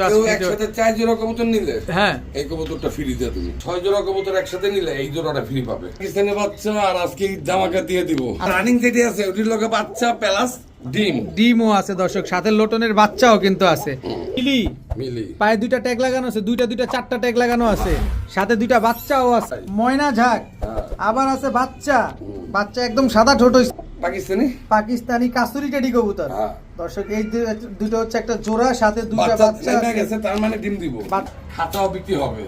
কিন্তু কেউ একসাথে চার জোড়া কবুতর নিলে হ্যাঁ। এই কবুতরটা ফ্রি দিয়ে তুমি ছয় জোড়া কবুতর একসাথে নিলে এই জোড়াটা ফ্রি পাবে। পাকিস্তানি বাচ্চা আর আজকে জামাকা দিয়ে দিব। রানিং যেটি আছে ওটির লগে বাচ্চা প্লাস ডিম। ডিমও আছে দর্শক সাথে লোটনের বাচ্চাও কিন্তু আছে। মিলি মিলি। পায়ে দুইটা ট্যাগ লাগানো আছে দুইটা দুইটা চারটা ট্যাগ লাগানো আছে। সাথে দুইটা বাচ্চাও আছে। ময়না ঝাক হ্যাঁ। আবার আছে বাচ্চা। বাচ্চা একদম সাদা ঠোঁট হইছে। পাকিস্তানি? পাকিস্তানি কাসুরি টেডি কবুতর। হ্যাঁ। দর্শক এই দুটো হচ্ছে একটা জোড়া সাথে বাচ্চা। গেছে তার মানে ডিম দিব। খাতাও বিক্রি হবে।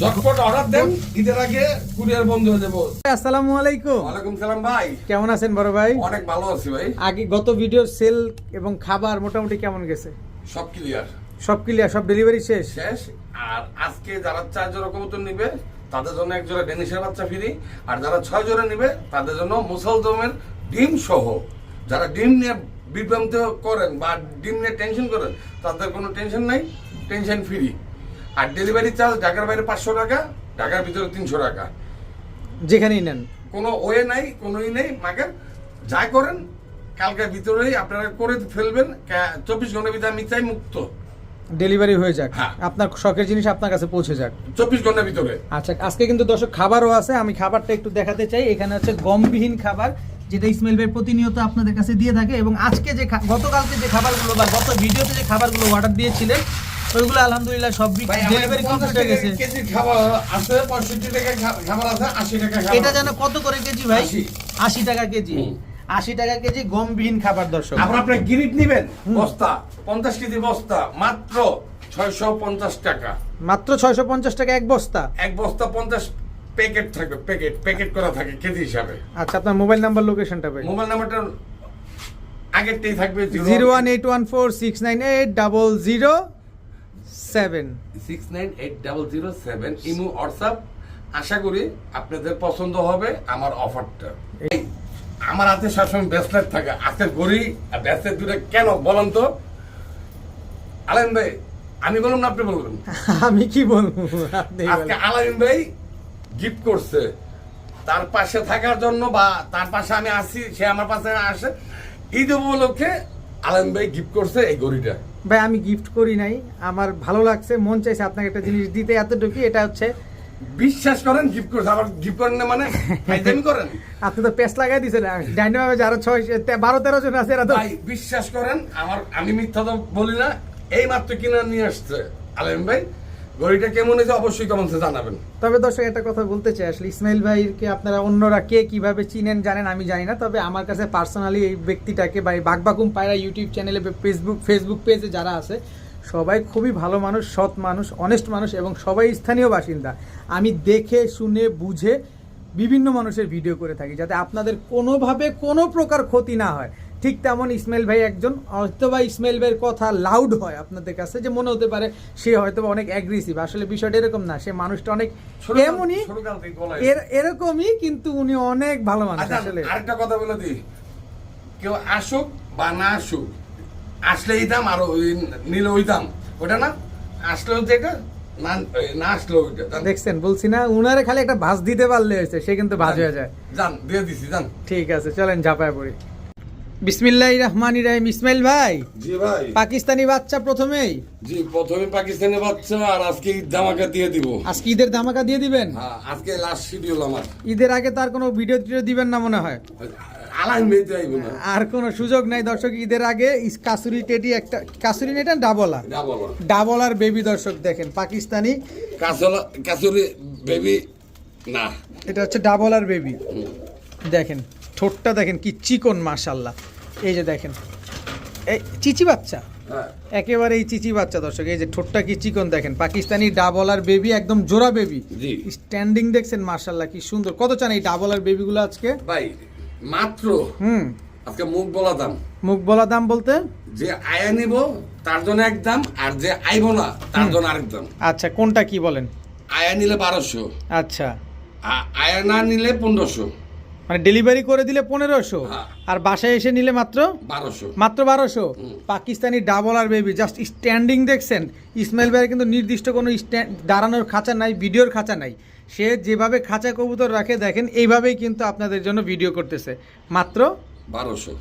ঝটপট অর্ডার দেন ঈদের আগে কুরিয়ার বন্ধ হয়ে যাব। আসসালামু আলাইকুম। ওয়ালাইকুম সালাম ভাই। কেমন আছেন বড় ভাই? অনেক ভালো আছি ভাই। আগে গত ভিডিওর সেল এবং খাবার মোটামুটি কেমন গেছে? সব ক্লিয়ার সব ক্লিয়ার সব ডেলিভারি শেষ? শেষ। আর আজকে যারা চার জোড়া কবুতর নিবে তাদের জন্য এক জোড়া ডেনিশের বাচ্চা ফ্রি আর যারা ছয় জোড়া নিবে তাদের জন্য মুসলদমের ডিম সহ যারা ডিম নিয়ে বিভ্রান্ত করেন বা ডিম নিয়ে টেনশন করেন তাদের কোনো টেনশন নাই টেনশন ফ্রি আর ডেলিভারি চার্জ ঢাকার বাইরে পাঁচশো টাকা ঢাকার ভিতরে তিনশো টাকা। যেখানেই নেন। কোনো ওয়ে নাই কোনোই নেই মাকে যা করেন কালকের ভিতরেই আপনারা করে ফেলবেন চব্বিশ ঘণ্টার ভিতরে আমি চাই মুক্ত। ডেলিভারি হয়ে যাক। হ্যাঁ। আপনার শখের জিনিস আপনার কাছে পৌঁছে যাক। চব্বিশ ঘণ্টার ভিতরে। আচ্ছা আজকে কিন্তু দর্শক খাবারও আছে আমি খাবারটা একটু দেখাতে চাই। এখানে হচ্ছে গমবিহীন খাবার। যেটা ইসমাইল ভাই প্রতিনিয়ত আপনাদের কাছে দিয়ে থাকে এবং আজকে যে গতকালকে যে খাবারগুলো বা গত ভিডিওতে যে খাবারগুলো অর্ডার দিয়েছিলেন ওইগুলো আলহামদুলিল্লাহ সব ডেলিভারি কমপ্লিট হয়ে গেছে। কেজি খাবার আছে পঁয়ষট্টি টাকা খাবার আছে আশি টাকা খাবার এটা। যেন কত করে কেজি ভাই? আশি। আশি টাকা কেজি। হুম। আশি টাকা কেজি গমবিহীন খাবার দর্শক। আবার আপনি গিরিট নিবেন? বস্তা পঞ্চাশ কেজি বস্তা মাত্র ছয়শো পঞ্চাশ টাকা। মাত্র ছয়শো পঞ্চাশ টাকা এক বস্তা। এক বস্তা পঞ্চাশ প্যাকেট থাকবে প্যাকেট প্যাকেট করা থাকে কেজি হিসাবে। আচ্ছা আপনার মোবাইল নাম্বার লোকেশনটা ভাই মোবাইল নাম্বারটা আগেরটাই থাকবে zero one eight one four six nine eight double zero seven. Six nine eight double zero seven. Imo WhatsApp. আশা করি আপনাদের পছন্দ হবে আমার অফারটা। এই আমার হাতে সবসময় ব্রেসলেট থাকে। আজকের ঘড়ি আর ব্রেসলেট দুটো কেন বলেন তো? আলেন ভাই আমি বললাম না আপনি বলবেন? আমি কি বলব? আজকে বলেন। আলামিন ভাই গিফট করছে। তার পাশে থাকার জন্য বা তার পাশে আমি আসি সে আমার পাশে আসে। ঈদ উপলক্ষে আলম ভাই গিফট করছে এই ঘড়িটা ভাই আমি গিফট করি নাই। আমার ভালো লাগছে মন চাইছে আপনাকে একটা জিনিস দিতে এতটুকু এটা হচ্ছে বিশ্বাস করেন গিফট করছে। আবার গিফট করেন না মানে ফাইদামি করেন। আপনি তো পেস্ট লাগাই দিয়েছেন ডাইনামে যারা ছয় বারো তেরো জন আছে এরা তো ভাই বিশ্বাস করেন আমার আমি মিথ্যা তো বলি না। এই মাত্র কিনা নিয়ে আসছে আলম ভাই। ঘড়িটা কেমন হয়েছে অবশ্যই কমেন্টসে জানাবেন। তবে দর্শক, একটা কথা বলতে চাই। আসলে ইসমাইল ভাইকে আপনারা অন্যরা কে কীভাবে চিনেন, জানেন আমি জানি না। তবে আমার কাছে পার্সোনালি এই ব্যক্তিটাকে বা এই বাগবাকুম পায়রা ইউটিউব চ্যানেলে ফেসবুক ফেসবুক পেজে যারা আছে, সবাই খুবই ভালো মানুষ, সৎ মানুষ অনেস্ট মানুষ এবং সবাই স্থানীয় বাসিন্দা। আমি দেখে, শুনে, বুঝে বিভিন্ন মানুষের ভিডিও করে থাকি, যাতে আপনাদের কোনোভাবে কোনো প্রকার ক্ষতি না হয়। ঠিক তেমন ইসমাইল ভাই একজন হয়তো বা ইসমাইল ভাইয়ের কথা লাউড হয় আপনাদের কাছে যে মনে হতে পারে সে হয়তো বা অনেক অ্যাগ্রেসিভ আসলে বিষয়টা এরকম না সে মানুষটা অনেক এমনই এরকমই কিন্তু উনি অনেক ভালো মানুষ আচ্ছা আসলে। আরেকটা কথা বলে দিই। কেউ আসুক বা না আসুক আসলে এই দাম আর ওই নিলে ওই দাম ওটা না? আসলে যেটা না না ওইটা দেখছেন বলছি না উনারে খালি একটা ভাজ দিতে পারলে হয়েছে সে কিন্তু ভাজ হয়ে যায়। যান দিয়ে দিছি যান ঠিক আছে চলেন ঝাপায় পড়ি। বিসমিল্লাহ রহমান রাহিম। ইসমাইল ভাই জি ভাই। পাকিস্তানি বাচ্চা প্রথমেই? জি প্রথমে পাকিস্তানের বাচ্চা আর আজকে ঈদ ধামাকা দিয়ে দিব। আজকে ঈদের ধামাকা দিয়ে দিবেন? হ্যাঁ আজকে লাস্ট শিডিউল আমার। ঈদের আগে তার কোনো ভিডিও টিডিও দিবেন না মনে হয়? আর কোনো সুযোগ নাই দর্শক ঈদের আগে কাসুরি টেডি একটা কাসুরি নেটা ডাবলা? ডাবল। আর বেবি দর্শক দেখেন পাকিস্তানি। কাসুরি বেবি না। এটা হচ্ছে ডাবল আর বেবি দেখেন ঠোঁটটা দেখেন কি চিকন মাশাল্লাহ এই যে দেখেন। এই চিচি বাচ্চা? হ্যাঁ। একেবারে এই চিচি বাচ্চা দর্শক এই যে ঠোঁটটা কি চিকন দেখেন। পাকিস্তানি ডাবল আর বেবি একদম জোড়া বেবি। স্ট্যান্ডিং দেখছেন মাশাল্লাহ কি সুন্দর। কত চান এই ডাবল আর বেবিগুলো আজকে? ভাই মাত্র? হুম। আজকে মুখ বলা দাম। মুখ বলা দাম বলতে? যে আয়া নিব তার জন্য এক দাম আর যে আইব না তার জন্য আরেক দাম। আচ্ছা কোনটা কি বলেন? আয়া নিলে বারোশো। আচ্ছা। আয়া না নিলে পনেরোশো। মানে ডেলিভারি করে দিলে পনেরোশো হ্যাঁ। আর বাসায় এসে নিলে মাত্র? বারোশো। মাত্র বারোশো? পাকিস্তানি ডাবল আর বেবি জাস্ট স্ট্যান্ডিং দেখছেন? ইসমাইল ভাইয়ের কিন্তু নির্দিষ্ট কোনো দাঁড়ানোর খাঁচা নাই ভিডিওর খাঁচা নাই। সে যেভাবে খাঁচা কবুতর রাখে দেখেন এইভাবেই কিন্তু আপনাদের জন্য ভিডিও করতেছে। মাত্র? বারোশো।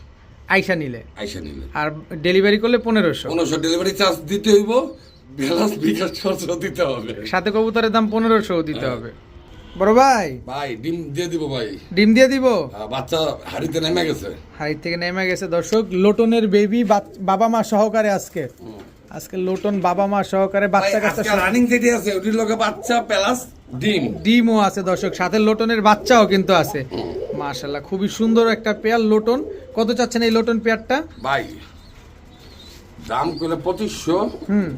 আইসা নিলে। আইসা নিলে। আর ডেলিভারি করলে পনেরোশো। পনেরোশো ডেলিভারি চার্জ দিতে হইব বিকাশ খরচ দিতে হবে। সাথে কবুতরের দাম পনেরোশো দিতে হবে। বড় ভাই? ভাই ডিম দিয়ে দিব ভাই। ডিম দিয়ে দিব? বাচ্চা হাড়িতে নেমে গেছে। হাইট থেকে নেমে গেছে। দর্শক লোটনের বেবি বাবা মা সহকারে আজকে। আজকে লোটন বাবা মা সহকারে বাচ্চা কাচ্চা রানিং যেটি আছে ওটির লগে বাচ্চা প্লাস ডিম। ডিমও আছে দর্শক সাথে লোটনের বাচ্চাও কিন্তু আছে। মাশাল্লাহ খুবই সুন্দর একটা পেয়ার লোটন। কত চাচ্ছেন এই লোটন পেয়ারটা ভাই দাম করলে পঁচিশশো। হুম।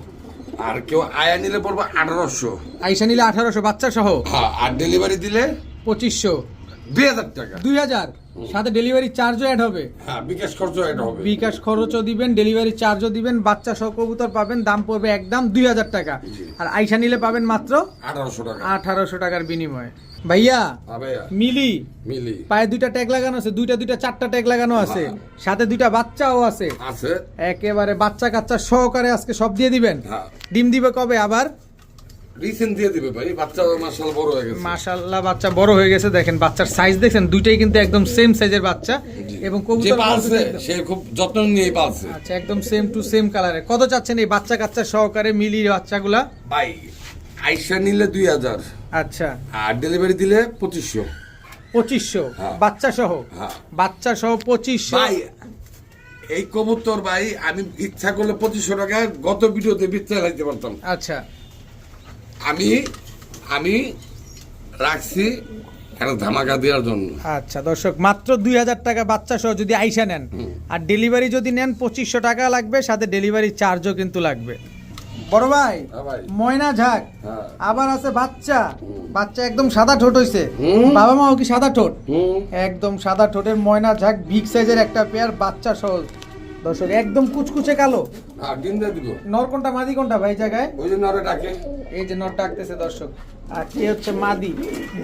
আর কেউ আয়া নিলে পড়বে আঠারোশো। আইসা নিলে আঠারোশো বাচ্চা সহ হ্যাঁ আর ডেলিভারি দিলে? পঁচিশশো। দুই হাজার টাকা। দুই হাজার? সাথে ডেলিভারি চার্জও অ্যাড হবে। হ্যাঁ বিকাশ হবে। বিকাশ খরচও দিবেন ডেলিভারি চার্জও দিবেন বাচ্চা সহ কবুতর পাবেন দাম পড়বে একদম দুই হাজার টাকা। আর আইসা নিলে পাবেন মাত্র আঠারোশো টাকা। আঠারোশো টাকার বিনিময়ে। ভাইয়া হ্যাঁ মিলি মিলি। পায়ে দুইটা ট্যাগ লাগানো আছে দুইটা দুইটা চারটা ট্যাগ লাগানো আছে সাথে দুইটা বাচ্চাও আছে। আছে। একেবারে বাচ্চা কাচ্চা সহকারে আজকে সব দিয়ে দিবেন। হ্যাঁ। ডিম দিবে কবে আবার? রিসেন্ট দিয়ে দিবে ভাই বাচ্চা মাসাল বড় হয়ে গেছে। মাশাল্লাহ বাচ্চা বড় হয়ে গেছে দেখেন বাচ্চার সাইজ দেখছেন দুইটাই কিন্তু একদম সেম সাইজের বাচ্চা। এবং কবুতর পালছে সে খুব যত্ন নিয়ে পালছে। আচ্ছা একদম সেম টু সেম কালারে কত চাচ্ছেন এই বাচ্চা কাচ্চা সহকারে মিলি বাচ্চাগুলা? ভাই আইসা নিলে দুই হাজার। আচ্ছা। আর ডেলিভারি দিলে পঁচিশশো। পঁচিশশো। হ্যাঁ। বাচ্চা সহ? হ্যাঁ। বাচ্চা সহ পঁচিশশো। ভাই এই কবুতর ভাই আমি ইচ্ছা করলে পঁচিশশো টাকা গত ভিডিওতে বিচ্ছা লাগতে পারতাম। আচ্ছা। আমি আমি রাখছি একটা ধামাকা দেওয়ার জন্য। আচ্ছা দর্শক মাত্র দুই হাজার টাকা বাচ্চা সহ যদি আইসা নেন আর ডেলিভারি যদি নেন পঁচিশশো টাকা লাগবে সাথে ডেলিভারি চার্জও কিন্তু লাগবে। বড় ভাই হ্যাঁ ভাই। ময়না ঝাক হ্যাঁ। আবার আছে বাচ্চা। বাচ্চা একদম সাদা ঠোঁট হইছে। বাবা মাও কি সাদা ঠোঁট? একদম সাদা ঠোঁটের ময়না ঝাক বিগ সাইজের একটা পেয়ার বাচ্চা সহ দর্শক একদম কুচকুচে কালো। আর ডিম দিয়ে দিব। নর কোনটা মাদি কোনটা ভাই জায়গায়? ওই জন্য নরে ডাকে। এই যে নর ডাকতেছে দর্শক। আর কি হচ্ছে মাদি।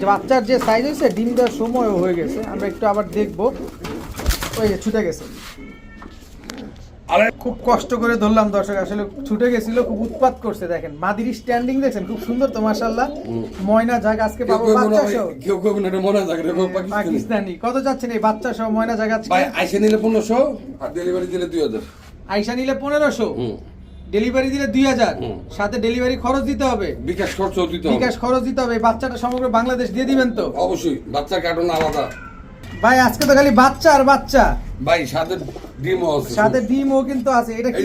যে বাচ্চার যে সাইজ হয়েছে ডিম দেওয়ার সময় হয়ে গেছে। আমরা একটু আবার দেখব। ওই যে ছুটে গেছে। খুব কষ্ট করে ধরলাম দর্শক আসলে ছুটে গেছিল খুব উৎপাত করছে দেখেন। মাদির স্ট্যান্ডিং দেখছেন খুব সুন্দর তো মাশাল্লাহ ময়না জাগ আজকে পাবো বাচ্চা সহ। কেউ কেউ রে পাকিস্তানি। কত যাচ্ছেন এই বাচ্চা সহ ময়না জাগ আজকে? ভাই আইসে নিলে পনেরোশো আর ডেলিভারি দিলে দুই হাজার। আইসা নিলে পনেরোশো হুম। ডেলিভারি দিলে দুই হাজার। সাথে ডেলিভারি খরচ দিতে হবে। বিকাশ খরচ দিতে হবে। বিকাশ খরচ দিতে হবে। বাচ্চাটা সমগ্র বাংলাদেশ দিয়ে দিবেন তো? অবশ্যই বাচ্চার কার্টুন আলাদা। ভাই আজকে তো খালি বাচ্চা আর বাচ্চা। ভাই সাথে ডিমও আছে। সাথে ডিমও কিন্তু আছে। এটা কি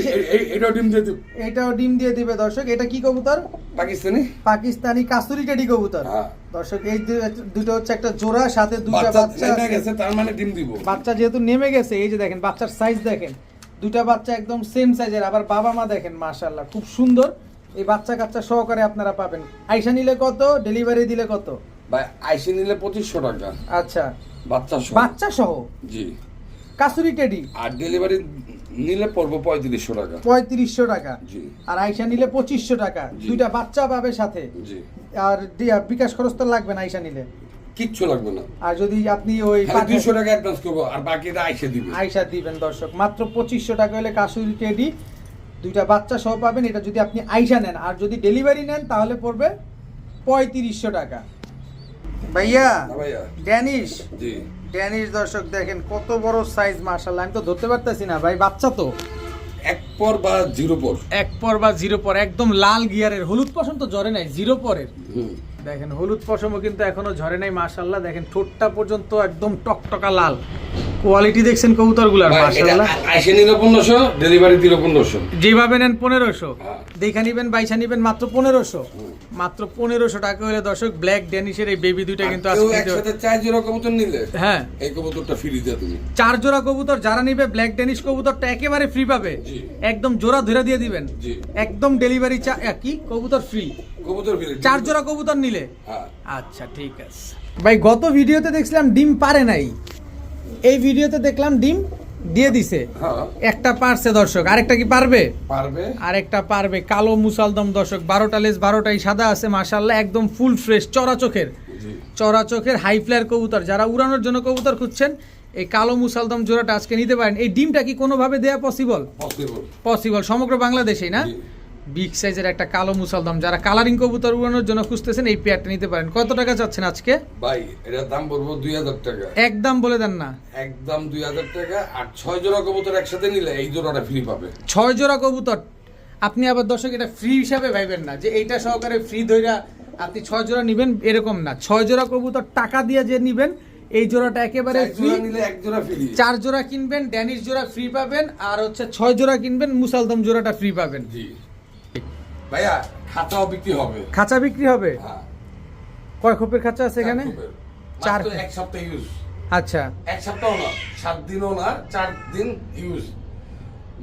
এটাও ডিম দিয়ে দিব। এটাও ডিম দিয়ে দিবে দর্শক। এটা কি কবুতর? পাকিস্তানি? পাকিস্তানি কাস্তুরি টেডি কবুতর। হ্যাঁ। দর্শক এই দুটো হচ্ছে একটা জোড়া সাথে দুটো বাচ্চা নেমে গেছে তার মানে ডিম দিব। বাচ্চা যেহেতু নেমে গেছে এই যে দেখেন বাচ্চার সাইজ দেখেন। দুটা বাচ্চা একদম সেম সাইজের আবার বাবা মা দেখেন মাশাল্লাহ খুব সুন্দর। এই বাচ্চা কাচ্চা সহকারে আপনারা পাবেন। আইসা নিলে কত ডেলিভারি দিলে কত? ভাই আইসে নিলে পঁচিশশো টাকা। আচ্ছা। বাচ্চা সহ। বাচ্চা সহ? জি। কাসুরি টেডি? আর ডেলিভারি নিলে পড়ব পঁয়ত্রিশশো টাকা। পঁয়ত্রিশশো টাকা। জি। আর আইসা নিলে পঁচিশশো টাকা। দুইটা বাচ্চা পাবে সাথে। জি। আর বিকাশ খরচ তো লাগবে না আইসা নিলে। কিচ্ছু লাগবে না। আর যদি আপনি ওই দুইশো টাকা অ্যাডভান্স করব আর বাকিটা আইসে দিবে। আইসা দিবেন দর্শক। মাত্র পঁচিশশো টাকা হলে কাসুরি টেডি। দুইটা বাচ্চা সহ পাবেন। এটা যদি আপনি আইসা নেন। আর যদি ডেলিভারি নেন তাহলে পড়বে পঁয়ত্রিশশো টাকা। ভাইয়া ভাইয়া। ড্যানিশ? জি। ড্যানিশ দর্শক দেখেন কত বড় সাইজ মার্শাল আমি তো ধরতে পারতেছি না ভাই বাচ্চা তো। এক পর বা জিরো পর। এক পর বা জিরো পর একদম লাল গিয়ারের হলুদ পশম তো জ্বরে নাই জিরো পরের। দেখেন হলুদ পশমও কিন্তু এখনও ঝরে নাই মাশাল্লাহ দেখেন ঠোঁটটা পর্যন্ত একদম টকটকা লাল। কোয়ালিটি দেখছেন কবুতরগুলার আ- আইসে নিলে পনেরোশো ডেলিভারি দিল পনেরোশো। যেভাবে নেন পনেরোশো। হ্যাঁ। দেখা নিবেন বাইসা নিবেন মাত্র পনেরোশো। মাত্র পনেরোশো টাকা হলে দর্শক ব্ল্যাক ড্যানিশের এই বেবি দুইটা কিন্তু আজকে একসাথে চার জোড়া কবুতর নিলে হ্যাঁ। এই কবুতরটা ফ্রি দিয়ে তুমি চার জোড়া কবুতর যারা নিবে ব্ল্যাক ড্যানিশ কবুতরটা একেবারে ফ্রি পাবে। একদম জোড়া ধরে দিয়ে দিবেন। একদম ডেলিভারি চা কি? কবুতর ফ্রি কবুতর চার জোড়া কবুতর নিলে? হ্যাঁ। আচ্ছা ঠিক আছে। ভাই গত ভিডিওতে দেখছিলাম ডিম পারে নাই। এই ভিডিওতে দেখলাম ডিম দিয়ে দিছে। হ্যাঁ। একটা পারছে দর্শক। আরেকটা কি পারবে? পারবে। আরেকটা পারবে। কালো মুসালদম দর্শক বারোটা লেস বারোটাই সাদা আছে মাশাল্লাহ একদম ফুল ফ্রেশ চড়া চোখের। চড়া চোখের হাই ফ্লায়ার কবুতর। যারা উড়ানোর জন্য কবুতর খুঁজছেন এই কালো মুসালদম জোড়াটা আজকে নিতে পারেন। এই ডিমটা কি কোনোভাবে দেয়া পসিবল পসিবল সমগ্র বাংলাদেশেই না। বিগ সাইজের একটা কালো মুসালদম যারা কালারিং কবুতর উড়ানোর জন্য খুঁজতেছেন এই পেয়ারটা নিতে পারেন। কত টাকা চাচ্ছেন আজকে? ভাই এটার দাম পড়ব দুই হাজার টাকা। একদম বলে দেন না। একদম দুই হাজার টাকা আর ছয় জোড়া কবুতর একসাথে নিলে এই জোড়াটা ফ্রি পাবে। ছয় জোড়া কবুতর। আপনি আবার দর্শক এটা ফ্রি হিসাবে ভাইবেন না। যে এইটা সহকারে ফ্রি ধইরা আপনি ছয় জোড়া নিবেন এরকম না। ছয় জোড়া কবুতর টাকা দিয়ে যে নিবেন এই জোড়াটা একেবারে ফ্রি নিলে এক জোড়া ফ্রি চার জোড়া কিনবেন ড্যানিশ জোড়া ফ্রি পাবেন আর হচ্ছে ছয় জোড়া কিনবেন মুসালদম জোড়াটা ফ্রি পাবেন। জি। ভাইয়া খাতাও বিক্রি হবে। খাঁচা বিক্রি হবে? হ্যাঁ। কয় খোপের খাঁচা আছে এখানে? চার এক সপ্তাহ ইউজ আচ্ছা। এক সপ্তাহ না সাত দিনও না চার দিন ইউজ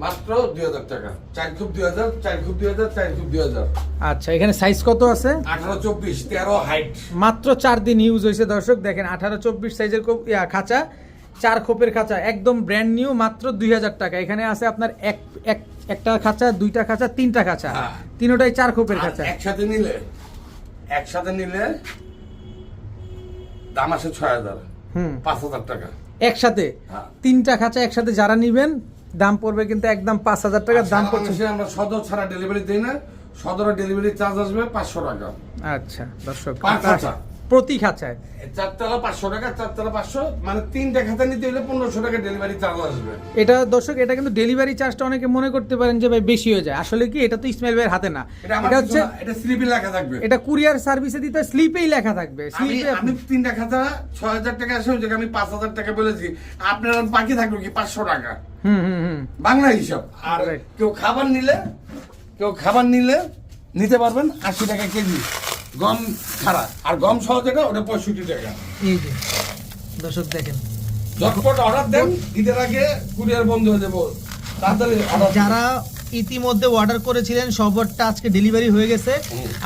মাত্র দুই হাজার টাকা। চার খুব দুই হাজার চার খুব দুই হাজার চার খুব দুই হাজার। আচ্ছা এখানে সাইজ কত আছে? আঠারো চব্বিশ তেরো হাইট মাত্র চার দিন ইউজ হয়েছে দর্শক দেখেন আঠারো চব্বিশ সাইজের খাঁচা। চার খোপের খাঁচা একদম ব্র্যান্ড নিউ মাত্র দুই হাজার টাকা। এখানে আছে আপনার এক এক একটা খাঁচা দুইটা খাঁচা তিনটা খাঁচা। হ্যাঁ। তিনোটাই চার খোপের খাঁচা। একসাথে নিলে একসাথে নিলে দাম আসে ছয় হাজার। হুম। পাঁচ হাজার টাকা। একসাথে? হ্যাঁ। তিনটা খাঁচা একসাথে যারা নিবেন দাম পড়বে কিন্তু একদম পাঁচ হাজার টাকা দাম পড়ছে। আমরা সদর ছাড়া ডেলিভারি দিই না। সদরের ডেলিভারি চার্জ আসবে পাঁচশো টাকা। আচ্ছা দর্শক। পাঁচ। প্রতি খাঁচায়। চারতলা পাঁচশো টাকা চারতলা পাঁচশো মানে তিনটা খাতা নিতে হলে পনেরোশো টাকা ডেলিভারি চার্জ আসবে। এটা দর্শক এটা কিন্তু ডেলিভারি চার্জটা অনেকে মনে করতে পারেন যে ভাই বেশি হয়ে যায়। আসলে কি এটা তো ইসমাইল ভাইয়ের হাতে না। এটা হচ্ছে এটা স্লিপে লেখা থাকবে। এটা কুরিয়ার সার্ভিসে দিতে স্লিপেই লেখা থাকবে। স্লিপে আমি তিনটা খাতা ছয় হাজার টাকা আসে জায়গায় আমি পাঁচ হাজার টাকা বলেছি। আপনার বাকি থাকল কি পাঁচশো টাকা? হুম হুম হুম। বাংলা হিসাব। আর কেউ খাবার নিলে কেউ খাবার নিলে নিতে পারবেন আশি টাকা কেজি। গম ছাড়া আর গম সহ যেটা ওটা পঁয়ষট্টি টাকা। এই যে দর্শক দেখেন। ঝটপট অর্ডার দেন ঈদের আগে কুরিয়ার বন্ধ হয়ে যাব। তাড়াতাড়ি যারা ইতিমধ্যে অর্ডার করেছিলেন সবরটা আজকে ডেলিভারি হয়ে গেছে।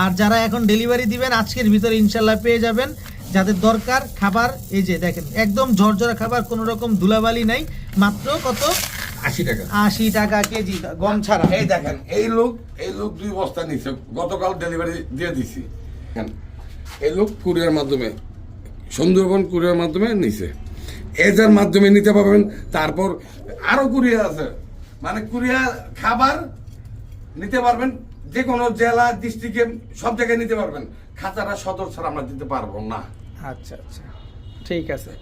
আর যারা এখন ডেলিভারি দিবেন আজকের ভিতরে ইনশাল্লাহ পেয়ে যাবেন। যাদের দরকার খাবার এই যে দেখেন একদম ঝরঝরা খাবার কোনো রকম ধুলাবালি নাই। মাত্র কত? আশি টাকা। আশি টাকা কেজি গম ছাড়া। এই দেখেন এই লোক এই লোক দুই বস্তা নিছে। গতকাল ডেলিভারি দিয়ে দিছি। দেখেন, এই লোক কুরিয়ার মাধ্যমে সুন্দরবন কুরিয়ার মাধ্যমে নিছে। এজার মাধ্যমে নিতে পারবেন তারপর আরও কুরিয়ার আছে। মানে কুরিয়ার খাবার নিতে পারবেন যে কোনো জেলা ডিস্ট্রিক্টে সব জায়গায় নিতে পারবেন। খাতাটা সদর ছাড়া আমরা দিতে পারব না। আচ্ছা আচ্ছা। ঠিক আছে।